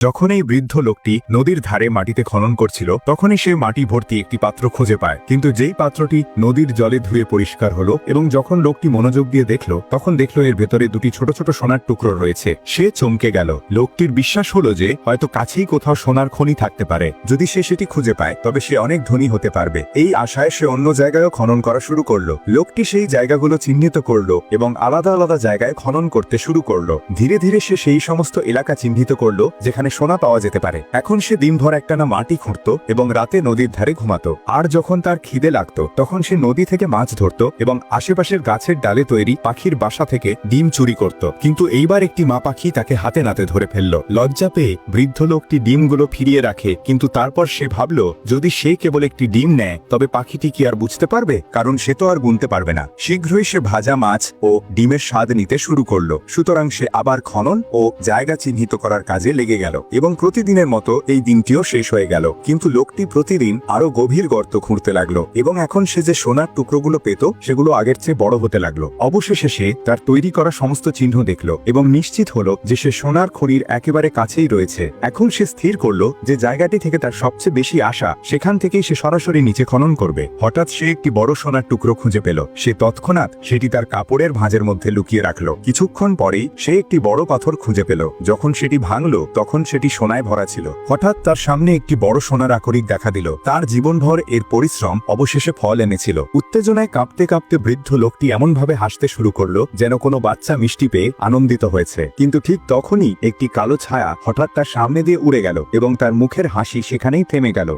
যখন এই বৃদ্ধ লোকটি নদীর ধারে মাটিতে খনন করছিল, তখনই সে মাটি ভর্তি একটি পাত্র খুঁজে পায়। কিন্তু যেই পাত্রটি নদীর জলে ধুয়ে পরিষ্কার হলো এবং যখন লোকটি মনোযোগ দিয়ে দেখল, তখন দেখল এর ভেতরে দুটি ছোট ছোট সোনার টুকরো রয়েছে। সে চমকে গেল। লোকটির বিশ্বাস হলো যে, হয়তো কাছেই কোথাও সোনার খনি থাকতে পারে। যদি সে সেটি খুঁজে পায়, তবে সে অনেক ধনী হতে পারবে। এই আশায় সে অন্য জায়গায়ও খনন করা শুরু করল। লোকটি সেই জায়গাগুলো চিহ্নিত করল এবং আলাদা আলাদা জায়গায় খনন করতে শুরু করল। ধীরে ধীরে সে সেই সমস্ত এলাকা চিহ্নিত করল, যেখানে সোনা পাওয়া যেতে পারে। এখন সে দিনভর একটানা মাটি খুঁড়তো এবং রাতে নদীর ধারে ঘুমাতো। আর যখন তার খিদে লাগতো, তখন সে নদী থেকে মাছ ধরতো এবং আশেপাশের গাছের ডালে তৈরি পাখির বাসা থেকে ডিম চুরি করত। কিন্তু এইবার একটি মা পাখি তাকে হাতে নাতে ধরে ফেলল। লজ্জা পেয়ে বৃদ্ধ লোকটি ডিমগুলো ফিরিয়ে রাখে, কিন্তু তারপর সে ভাবল, যদি সে কেবল একটি ডিম নেয়, তবে পাখিটি কি আর বুঝতে পারবে? কারণ সে তো আর গুনতে পারবে না। শীঘ্রই সে ভাজা মাছ ও ডিমের স্বাদ নিতে শুরু করল। সুতরাং সে আবার খনন ও জায়গা চিহ্নিত করার কাজে লেগে গেল। এবং প্রতিদিনের মতো এই দিনটিও শেষ হয়ে গেল। কিন্তু লোকটি প্রতিদিন আরও গভীর গর্ত খুঁড়তে লাগল এবং এখন সে যে সোনার টুকরোগুলো পেত, সেগুলো আগের চেয়ে বড় হতে লাগল। অবশেষে সে তার তৈরি করা সমস্ত চিহ্ন দেখল এবং নিশ্চিত হলো যে সে সোনার খনির একেবারে কাছেই রয়েছে। এখন সে স্থির করল যে জায়গাটি থেকে তার সবচেয়ে বেশি আশা, সেখান থেকেই সে সরাসরি নিচে খনন করবে। হঠাৎ সে একটি বড় সোনার টুকরো খুঁজে পেল। সে তৎক্ষণাৎ সেটি তার কাপড়ের ভাঁজের মধ্যে লুকিয়ে রাখল। কিছুক্ষণ পরেই সে একটি বড় পাথর খুঁজে পেল। যখন সেটি ভাঙলো, তখন সেটি সোনায় ভরা ছিল। হঠাৎ তার সামনে একটি বড় সোনার আকরিক দেখা দিল। তার জীবনভর এর পরিশ্রম অবশেষে ফল এনেছিল। উত্তেজনায় কাঁপতে কাঁপতে বৃদ্ধ লোকটি এমনভাবে হাসতে শুরু করল যেন কোনো বাচ্চা মিষ্টি পেয়ে আনন্দিত হয়েছে। কিন্তু ঠিক তখনই একটি কালো ছায়া হঠাৎ তার সামনে দিয়ে উড়ে গেল এবং তার মুখের হাসি সেখানেই থেমে গেল।